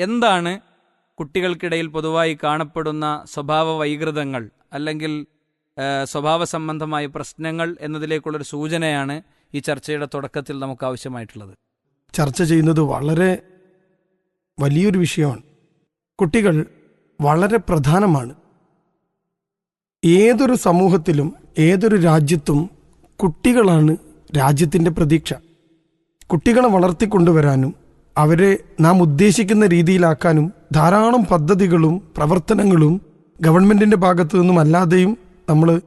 എന്താണ് കുട്ടികൾക്കിടയിൽ പൊതുവായി കാണപ്പെടുന്ന സ്വഭാവ വൈകൃതങ്ങൾ അല്ലെങ്കിൽ സ്വഭാവ സംബന്ധമായ പ്രശ്നങ്ങൾ എന്നതിലേക്കുള്ളൊരു സൂചനയാണ് ഈ ചർച്ചയുടെ തുടക്കത്തിൽ നമുക്ക് ആവശ്യമായിട്ടുള്ളത് ചർച്ച ചെയ്യുന്നത് വളരെ വലിയൊരു വിഷയമാണ്. കുട്ടികൾ വളരെ പ്രധാനമാണ്. ഏതൊരു സമൂഹത്തിലും ഏതൊരു രാജ്യത്തും കുട്ടികളാണ് രാജ്യത്തിന്റെ പ്രതീക്ഷ. കുട്ടികളെ വളർത്തിക്കൊണ്ടുവരാനും അവരെ നാം ഉദ്ദേശിക്കുന്ന രീതിയിലാക്കാനും ധാരാളം പദ്ധതികളും പ്രവർത്തനങ്ങളും ഗവൺമെന്റിന്റെ ഭാഗത്തു നിന്നും അല്ലാതെയും നമ്മൾ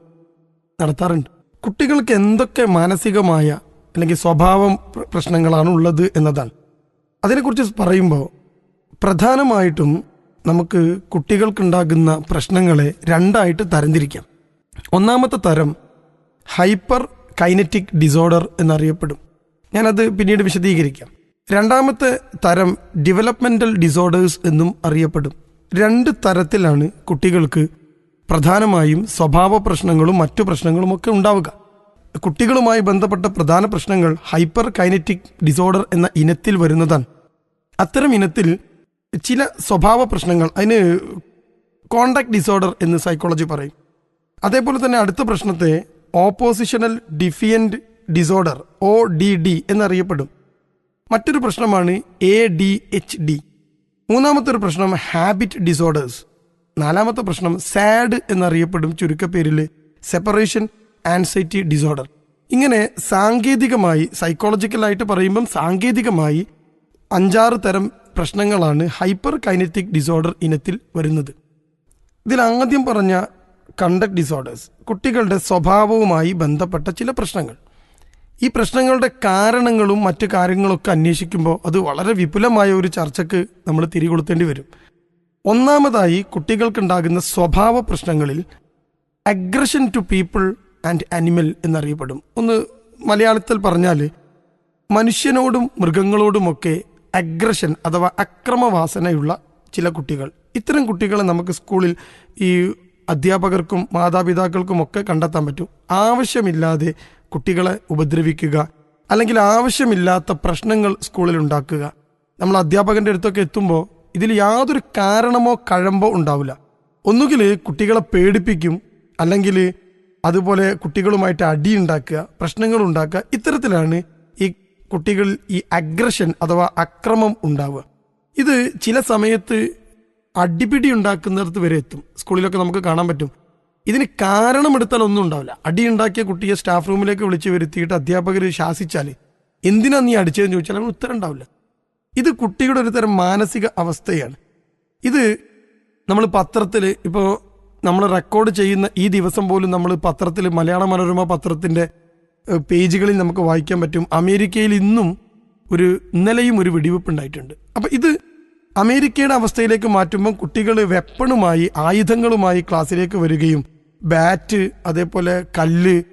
നടത്താറുണ്ട്. കുട്ടികൾക്ക് എന്തൊക്കെ മാനസികമായ അല്ലെങ്കിൽ സ്വഭാവം പ്രശ്നങ്ങളാണ് ഉള്ളത് എന്നതാണ്. അതിനെക്കുറിച്ച് പറയുമ്പോൾ പ്രധാനമായിട്ടും നമുക്ക് കുട്ടികൾക്കുണ്ടാകുന്ന പ്രശ്നങ്ങളെ രണ്ടായിട്ട് തരംതിരിക്കാം. ഒന്നാമത്തെ തരം ഹൈപ്പർ കൈനറ്റിക് ഡിസോർഡർ എന്നറിയപ്പെടും. ഞാനത് പിന്നീട് വിശദീകരിക്കാം. രണ്ടാമത്തെ തരം ഡെവലപ്മെന്റൽ ഡിസോർഡേഴ്സ് എന്നും അറിയപ്പെടും. രണ്ട് തരത്തിലാണ് കുട്ടികൾക്ക് പ്രധാനമായും സ്വഭാവ പ്രശ്നങ്ങളും മറ്റു പ്രശ്നങ്ങളും ഒക്കെ ഉണ്ടാവുക. കുട്ടികളുമായി ബന്ധപ്പെട്ട പ്രധാന പ്രശ്നങ്ങൾ ഹൈപ്പർ കൈനറ്റിക് ഡിസോർഡർ എന്ന ഇനത്തിൽ വരുന്നതാണ്. അത്തരം ഇനത്തിൽ ചില സ്വഭാവ പ്രശ്നങ്ങൾ അതിന് കോണ്ടാക്ട് ഡിസോർഡർ എന്ന് സൈക്കോളജി പറയും. അതേപോലെ തന്നെ അടുത്ത പ്രശ്നത്തെ oppositional defiant disorder O D D എന്നറിയപ്പെടും. മറ്റൊരു പ്രശ്നമാണ് എ ഡി എച്ച് ഡി മൂന്നാമത്തെ ഒരു പ്രശ്നം ഹാബിറ്റ് ഡിസോർഡേഴ്സ് നാലാമത്തെ പ്രശ്നം സാഡ് എന്നറിയപ്പെടും ചുരുക്കപ്പേരിൽ സെപ്പറേഷൻ ആൻസൈറ്റി ഡിസോർഡർ ഇങ്ങനെ സാങ്കേതികമായി സൈക്കോളജിക്കലായിട്ട് പറയുമ്പം സാങ്കേതികമായി അഞ്ചാറ് തരം പ്രശ്നങ്ങളാണ് ഹൈപ്പർ കൈനറ്റിക് ഡിസോർഡർ ഇനത്തിൽ വരുന്നത്. ഇതിൽ ആദ്യം പറഞ്ഞ കണ്ടക്ട് ഡിസോർഡേഴ്സ് കുട്ടികളുടെ സ്വഭാവവുമായി ബന്ധപ്പെട്ട ചില പ്രശ്നങ്ങൾ. ഈ പ്രശ്നങ്ങളുടെ കാരണങ്ങളും മറ്റു കാര്യങ്ങളൊക്കെ അന്വേഷിക്കുമ്പോൾ അത് വളരെ വിപുലമായ ഒരു ചർച്ചയ്ക്ക് നമ്മൾ തിരികൊളുത്തേണ്ടി വരും. ഒന്നാമതായി കുട്ടികൾക്കുണ്ടാകുന്ന സ്വഭാവ പ്രശ്നങ്ങളിൽ aggression to people and animal എന്നറിയപ്പെടും. ഒന്ന് മലയാളത്തിൽ പറഞ്ഞാൽ മനുഷ്യനോടും മൃഗങ്ങളോടുമൊക്കെ അഗ്രഷൻ അഥവാ അക്രമവാസനയുള്ള ചില കുട്ടികൾ. ഇത്തരം കുട്ടികളെ നമുക്ക് സ്കൂളിൽ ഈ അധ്യാപകർക്കും മാതാപിതാക്കൾക്കും ഒക്കെ കണ്ടെത്താൻ പറ്റും. ആവശ്യമില്ലാതെ കുട്ടികളെ ഉപദ്രവിക്കുക അല്ലെങ്കിൽ ആവശ്യമില്ലാത്ത പ്രശ്നങ്ങൾ സ്കൂളിൽ ഉണ്ടാക്കുക. നമ്മൾ അധ്യാപകന്റെ അടുത്തൊക്കെ എത്തുമ്പോൾ ഇതിൽ യാതൊരു കാരണമോ കഴമ്പോ ഉണ്ടാവില്ല. ഒന്നുകിൽ കുട്ടികളെ പേടിപ്പിക്കും അല്ലെങ്കിൽ അതുപോലെ കുട്ടികളുമായിട്ട് അടിയുണ്ടാക്കുക പ്രശ്നങ്ങൾ ഉണ്ടാക്കുക ഇത്തരത്തിലാണ് ഈ കുട്ടികളിൽ ഈ അഗ്രഷൻ അഥവാ അക്രമം ഉണ്ടാവുക. ഇത് ചില സമയത്ത് അടിപിടി ഉണ്ടാക്കുന്നിടത്ത് വരെ എത്തും. സ്കൂളിലൊക്കെ നമുക്ക് കാണാൻ പറ്റും. ഇതിന് കാരണമെടുത്താൽ ഒന്നും ഉണ്ടാവില്ല. അടിയുണ്ടാക്കിയ കുട്ടിയെ സ്റ്റാഫ് റൂമിലേക്ക് വിളിച്ച് വരുത്തിയിട്ട് അധ്യാപകർ ശാസിച്ചാൽ എന്തിനാ നീ അടിച്ചതെന്ന് ചോദിച്ചാൽ അവന് ഉത്തരം ഉണ്ടാവില്ല. ഇത് കുട്ടിയുടെ ഒരു തരം മാനസിക അവസ്ഥയാണ്. ഇത് നമ്മൾ പത്രത്തിൽ ഇപ്പോൾ നമ്മൾ റെക്കോർഡ് ചെയ്യുന്ന ഈ ദിവസം പോലും നമ്മൾ പത്രത്തിൽ മലയാള മനോരമ പത്രത്തിന്റെ പേജുകളിൽ നമുക്ക് വായിക്കാൻ പറ്റും. അമേരിക്കയിൽ ഇന്നും ഒരു ഇന്നലെയും ഒരു വെടിവെപ്പ് ഉണ്ടായിട്ടുണ്ട്. അപ്പം ഇത് അമേരിക്കയുടെ അവസ്ഥയിലേക്ക് മാറ്റുമ്പം കുട്ടികൾ വെപ്പണുമായി ആയുധങ്ങളുമായി ക്ലാസ്സിലേക്ക് വരികയും ബാറ്റ് അതേപോലെ കല്ല്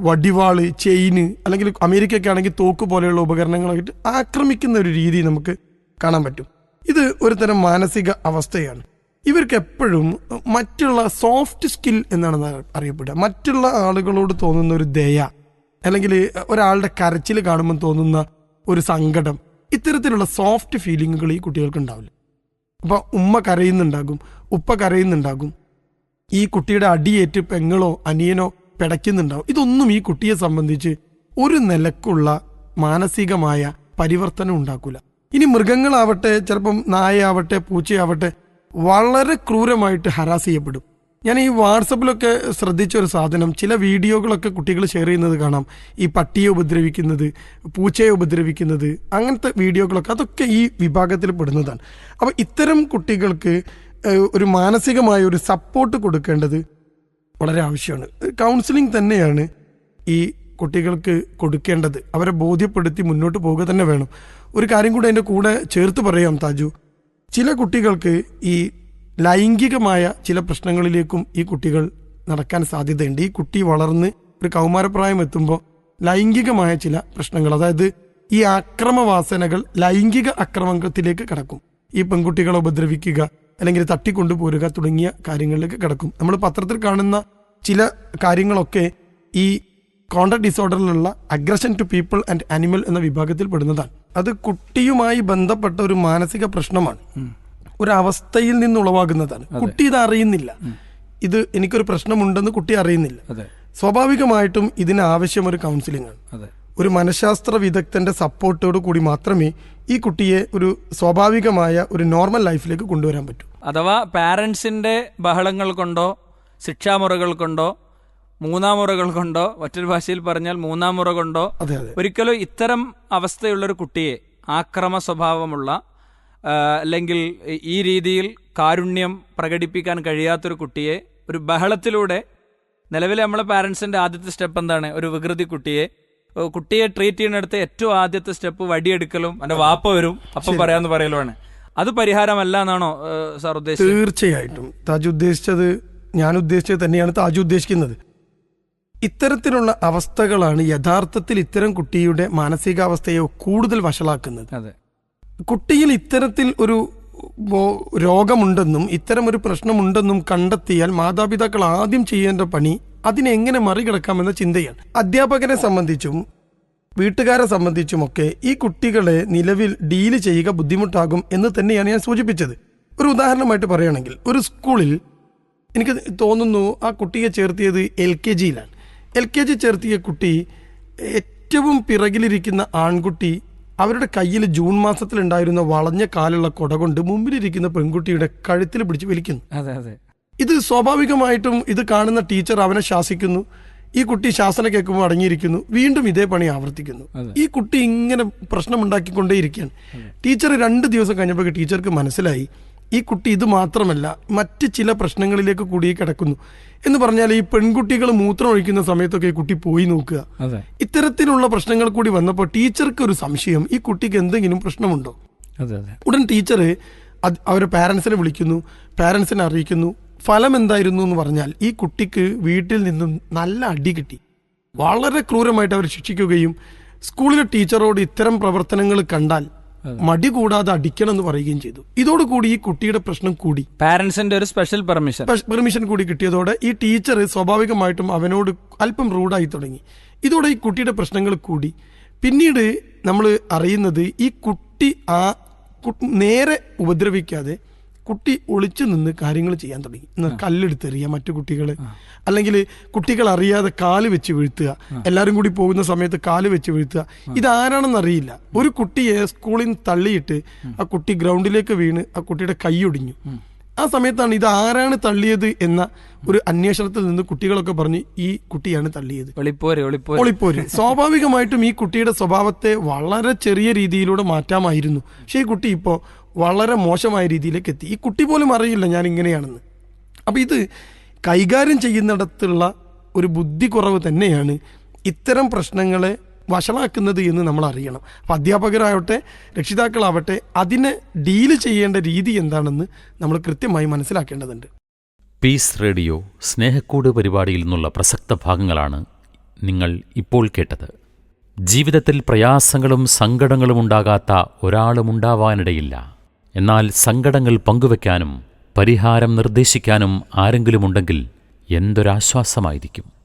വടിവാൾ ചെയിന് അല്ലെങ്കിൽ അമേരിക്കയ്ക്ക് ആണെങ്കിൽ തോക്ക് പോലെയുള്ള ഉപകരണങ്ങളായിട്ട് ആക്രമിക്കുന്ന ഒരു രീതി നമുക്ക് കാണാൻ പറ്റും. ഇത് ഒരു തരം മാനസിക അവസ്ഥയാണ്. ഇവർക്ക് എപ്പോഴും മറ്റുള്ള സോഫ്റ്റ് സ്കിൽ എന്നാണ് അറിയപ്പെടുക. മറ്റുള്ള ആളുകളോട് തോന്നുന്ന ഒരു ദയ അല്ലെങ്കിൽ ഒരാളുടെ കരച്ചിൽ കാണുമ്പോൾ തോന്നുന്ന ഒരു സങ്കടം ഇത്തരത്തിലുള്ള സോഫ്റ്റ് ഫീലിങ്ങുകൾ ഈ കുട്ടികൾക്ക് ഉണ്ടാവില്ല. അപ്പോൾ ഉമ്മ കരയുന്നുണ്ടാകും ഉപ്പ കരയുന്നുണ്ടാകും ഈ കുട്ടിയുടെ അടിയേറ്റ് പെങ്ങളോ അനിയനോ പിടയ്ക്കുന്നുണ്ടാവും. ഇതൊന്നും ഈ കുട്ടിയെ സംബന്ധിച്ച് ഒരു നിലക്കുള്ള മാനസികമായ പരിവർത്തനം ഉണ്ടാക്കൂല. ഇനി മൃഗങ്ങളാവട്ടെ ചിലപ്പം നായയാവട്ടെ പൂച്ചയാവട്ടെ വളരെ ക്രൂരമായിട്ട് ഹരാസ് ചെയ്യപ്പെടും. ഞാൻ ഈ വാട്സപ്പിലൊക്കെ ശ്രദ്ധിച്ച ഒരു സാധനം ചില വീഡിയോകളൊക്കെ കുട്ടികൾ ഷെയർ ചെയ്യുന്നത് കാണാം. ഈ പട്ടിയെ ഉപദ്രവിക്കുന്നത് പൂച്ചയെ ഉപദ്രവിക്കുന്നത് അങ്ങനത്തെ വീഡിയോകളൊക്കെ അതൊക്കെ ഈ വിഭാഗത്തിൽ പെടുന്നതാണ്. അപ്പോൾ ഇത്തരം കുട്ടികൾക്ക് ഒരു മാനസികമായ ഒരു സപ്പോർട്ട് കൊടുക്കേണ്ടത് വളരെ ആവശ്യമാണ്. കൗൺസിലിംഗ് തന്നെയാണ് ഈ കുട്ടികൾക്ക് കൊടുക്കേണ്ടത്. അവരെ ബോധ്യപ്പെടുത്തി മുന്നോട്ട് പോവുക തന്നെ വേണം. ഒരു കാര്യം കൂടെ അതിന്റെ കൂടെ ചേർത്ത് പറയാം താജു. ചില കുട്ടികൾക്ക് ഈ ലൈംഗികമായ ചില പ്രശ്നങ്ങളിലേക്കും ഈ കുട്ടികൾ നടക്കാൻ സാധ്യതയുണ്ട്. ഈ കുട്ടി വളർന്ന് ഒരു കൗമാരപ്രായം എത്തുമ്പോൾ ലൈംഗികമായ ചില പ്രശ്നങ്ങൾ അതായത് ഈ അക്രമവാസനകൾ ലൈംഗിക അക്രമത്തിലേക്ക് കടക്കും. ഈ പെൺകുട്ടികളെ ഉപദ്രവിക്കുക അല്ലെങ്കിൽ തട്ടിക്കൊണ്ടുപോരുക തുടങ്ങിയ കാര്യങ്ങളിലേക്ക് കിടക്കും. നമ്മൾ പത്രത്തിൽ കാണുന്ന ചില കാര്യങ്ങളൊക്കെ ഈ conduct ഡിസോർഡറിലുള്ള aggression to people and animal എന്ന വിഭാഗത്തിൽ പെടുന്നതാണ്. അത് കുട്ടിയുമായി ബന്ധപ്പെട്ട ഒരു മാനസിക പ്രശ്നമാണ്. ഒരു അവസ്ഥയിൽ നിന്ന് ഉളവാകുന്നതാണ്. കുട്ടി ഇത് അറിയുന്നില്ല. ഇത് എനിക്കൊരു പ്രശ്നമുണ്ടെന്ന് കുട്ടി അറിയുന്നില്ല. സ്വാഭാവികമായിട്ടും ഇതിന് ആവശ്യം ഒരു കൗൺസിലിംഗ് ആണ്. ഒരു മനഃശാസ്ത്ര വിദഗ്ധന്റെ സപ്പോർട്ടോട് കൂടി മാത്രമേ ഈ കുട്ടിയെ ഒരു സ്വാഭാവികമായ ഒരു നോർമൽ ലൈഫിലേക്ക് കൊണ്ടുവരാൻ പറ്റൂ. അഥവാ പാരൻസിന്റെ ബഹളങ്ങൾ കൊണ്ടോ ശിക്ഷാമുറകൾ കൊണ്ടോ മൂന്നാം മുറകൾ കൊണ്ടോ മറ്റൊരു ഭാഷയിൽ പറഞ്ഞാൽ മൂന്നാം മുറ കൊണ്ടോ ഒരിക്കലും ഇത്തരം അവസ്ഥയുള്ളൊരു കുട്ടിയെ ആക്രമ സ്വഭാവമുള്ള അല്ലെങ്കിൽ ഈ രീതിയിൽ കാരുണ്യം പ്രകടിപ്പിക്കാൻ കഴിയാത്തൊരു കുട്ടിയെ ഒരു ബഹളത്തിലൂടെ നിലവിലെ നമ്മളെ പാരൻസിന്റെ ആദ്യത്തെ സ്റ്റെപ്പ് എന്താണ്? ഒരു വികൃതി കുട്ടിയെ കുട്ടിയെ ട്രീറ്റ് ചെയ്യുന്നിടത്ത് ഏറ്റവും ആദ്യത്തെ സ്റ്റെപ്പ് വടിയെടുക്കലും അതിന്റെ വാപ്പ വരും അപ്പം പറയാമെന്ന് പറയലുമാണ്. അത് പരിഹാരമല്ല എന്നാണോ സാർ ഉദ്ദേശിച്ചത്? തീർച്ചയായിട്ടും. താജ് ഉദ്ദേശിച്ചത് ഞാൻ ഉദ്ദേശിച്ചത് തന്നെയാണ് താജ് ഉദ്ദേശിക്കുന്നത്. ഇത്തരത്തിലുള്ള അവസ്ഥകളാണ് യഥാർത്ഥത്തിൽ ഇത്തരം കുട്ടിയുടെ മാനസികാവസ്ഥയെ കൂടുതൽ വഷളാക്കുന്നത്. അതെ. കുട്ടിയിൽ ഇത്തരത്തിൽ ഒരു രോഗമുണ്ടെന്നും ഇത്തരം ഒരു പ്രശ്നമുണ്ടെന്നും കണ്ടെത്തിയാൽ മാതാപിതാക്കൾ ആദ്യം ചെയ്യേണ്ട പണി അതിനെങ്ങനെ മറികടക്കാമെന്ന ചിന്തയാണ്. അധ്യാപകനെ സംബന്ധിച്ചും വീട്ടുകാരെ സംബന്ധിച്ചുമൊക്കെ ഈ കുട്ടികളെ നിലവിൽ ഡീൽ ചെയ്യുക ബുദ്ധിമുട്ടാകും എന്ന് തന്നെയാണ് ഞാൻ സൂചിപ്പിച്ചത്. ഒരു ഉദാഹരണമായിട്ട് പറയുകയാണെങ്കിൽ ഒരു സ്കൂളിൽ എനിക്ക് തോന്നുന്നു ആ കുട്ടിയെ ചേർത്തിയത് എൽ കെ ജിയിലാണ്. എൽ കെ ജി ചേർത്തിയ കുട്ടി ഏറ്റവും പിറകിലിരിക്കുന്ന ആൺകുട്ടി അവരുടെ കയ്യിൽ ജൂൺ മാസത്തിലുണ്ടായിരുന്ന വളഞ്ഞ കാലുള്ള കൊട കൊണ്ട് മുമ്പിലിരിക്കുന്ന പെൺകുട്ടിയുടെ കഴുത്തിൽ പിടിച്ച് വലിക്കുന്നു. അതെ അതെ. ഇത് സ്വാഭാവികമായിട്ടും ഇത് കാണുന്ന ടീച്ചർ അവനെ ശാസിക്കുന്നു. ഈ കുട്ടി ശാസന കേൾക്കുമ്പോൾ അടങ്ങിയിരിക്കുന്നു. വീണ്ടും ഇതേ പണി ആവർത്തിക്കുന്നു. ഈ കുട്ടി ഇങ്ങനെ പ്രശ്നമുണ്ടാക്കിക്കൊണ്ടേയിരിക്കുകയാണ്. ടീച്ചർ രണ്ട് ദിവസം കഴിഞ്ഞപ്പോൾ ടീച്ചർക്ക് മനസ്സിലായി ഈ കുട്ടി ഇത് മാത്രമല്ല മറ്റ് ചില പ്രശ്നങ്ങളിലേക്ക് കൂടി കിടക്കുന്നു. എന്ന് പറഞ്ഞാൽ ഈ പെൺകുട്ടികൾ മൂത്രം ഒഴിക്കുന്ന സമയത്തൊക്കെ ഈ കുട്ടി പോയി നോക്കുക. ഇത്തരത്തിലുള്ള പ്രശ്നങ്ങൾ കൂടി വന്നപ്പോൾ ടീച്ചർക്ക് ഒരു സംശയം ഈ കുട്ടിക്ക് എന്തെങ്കിലും പ്രശ്നമുണ്ടോ? ഉടൻ ടീച്ചർ അവരെ പാരൻസിനെ വിളിക്കുന്നു പാരൻസിനെ അറിയിക്കുന്നു ഫലം എന്തായിരുന്നു എന്ന് പറഞ്ഞാൽ ഈ കുട്ടിക്ക് വീട്ടിൽ നിന്നും നല്ല അടി കിട്ടി. വളരെ ക്രൂരമായിട്ട് അവർ ശിക്ഷിക്കുകയും സ്കൂളിലെ ടീച്ചറോട് ഇത്തരം പ്രവർത്തനങ്ങൾ കണ്ടാൽ മടി കൂടാതെ അടിക്കണം എന്ന് പറയുകയും ചെയ്തു. ഇതോടുകൂടി ഈ കുട്ടിയുടെ പ്രശ്നം കൂടി. പാരന്റ്സിന്റെ ഒരു സ്പെഷ്യൽ പെർമിഷൻ പെർമിഷൻ കൂടി കിട്ടിയതോടെ ഈ ടീച്ചർ സ്വാഭാവികമായിട്ടും അവനോട് അല്പം റൂഡായി തുടങ്ങി. ഇതോടെ ഈ കുട്ടിയുടെ പ്രശ്നങ്ങൾ കൂടി. പിന്നീട് നമ്മൾ അറിയുന്നത് ഈ കുട്ടി ആ നേരെ ഉപദ്രവിക്കാതെ കുട്ടി ഒളിച്ചു നിന്ന് കാര്യങ്ങൾ ചെയ്യാൻ തുടങ്ങി. കല്ലെടുത്തെറിയുക മറ്റു കുട്ടികൾ. അല്ലെങ്കിൽ കുട്ടികൾ അറിയാതെ കാൽ വെച്ച് വീഴ്ത്തുക. എല്ലാവരും കൂടി പോകുന്ന സമയത്ത് കാൽ വെച്ച് വീഴ്ത്തുക. ഇതാരാണെന്ന് അറിയില്ല. ഒരു കുട്ടിയെ സ്കൂളിൽ നിന്ന് തള്ളിയിട്ട് ആ കുട്ടി ഗ്രൗണ്ടിലേക്ക് വീണ് ആ കുട്ടിയുടെ കൈ ഒടിഞ്ഞു. ആ സമയത്താണ് ഇത് ആരാണ് തള്ളിയത് എന്ന ഒരു അന്വേഷണത്തിൽ നിന്ന് കുട്ടികളൊക്കെ പറഞ്ഞ് ഈ കുട്ടിയാണ് തള്ളിയത്. ഒളിപ്പോര് സ്വാഭാവികമായിട്ടും ഈ കുട്ടിയുടെ സ്വഭാവത്തെ വളരെ ചെറിയ രീതിയിലൂടെ മാറ്റാമായിരുന്നു. പക്ഷേ ഈ കുട്ടി ഇപ്പോൾ വളരെ മോശമായ രീതിയിലേക്ക് എത്തി ഈ കുട്ടി പോലും അറിയില്ല ഞാൻ ഇങ്ങനെയാണെന്ന് അപ്പം ഇത് കൈകാര്യം ചെയ്യുന്നിടത്തുള്ള ഒരു ബുദ്ധി കുറവ് തന്നെയാണ് ഇത്തരം പ്രശ്നങ്ങളെ വഷളാക്കുന്നത് എന്ന് നമ്മൾ അറിയണം. അപ്പം അധ്യാപകരാവട്ടെ രക്ഷിതാക്കളാവട്ടെ അതിനെ ഡീൽ ചെയ്യേണ്ട രീതി എന്താണെന്ന് നമ്മൾ കൃത്യമായി മനസ്സിലാക്കേണ്ടതുണ്ട്. പീസ് റേഡിയോ സ്നേഹക്കൂട് പരിപാടിയിൽ നിന്നുള്ള പ്രസക്ത ഭാഗങ്ങളാണ് നിങ്ങൾ ഇപ്പോൾ കേട്ടത്. ജീവിതത്തിൽ പ്രയാസങ്ങളും സങ്കടങ്ങളും ഉണ്ടാകാത്ത ഒരാളും ഉണ്ടാവാനിടയില്ല. എന്നാൽ സങ്കടങ്ങൾ പങ്കുവെക്കാനും പരിഹാരം നിർദ്ദേശിക്കാനും ആരെങ്കിലുമുണ്ടെങ്കിൽ എന്തൊരാശ്വാസമായിരിക്കും?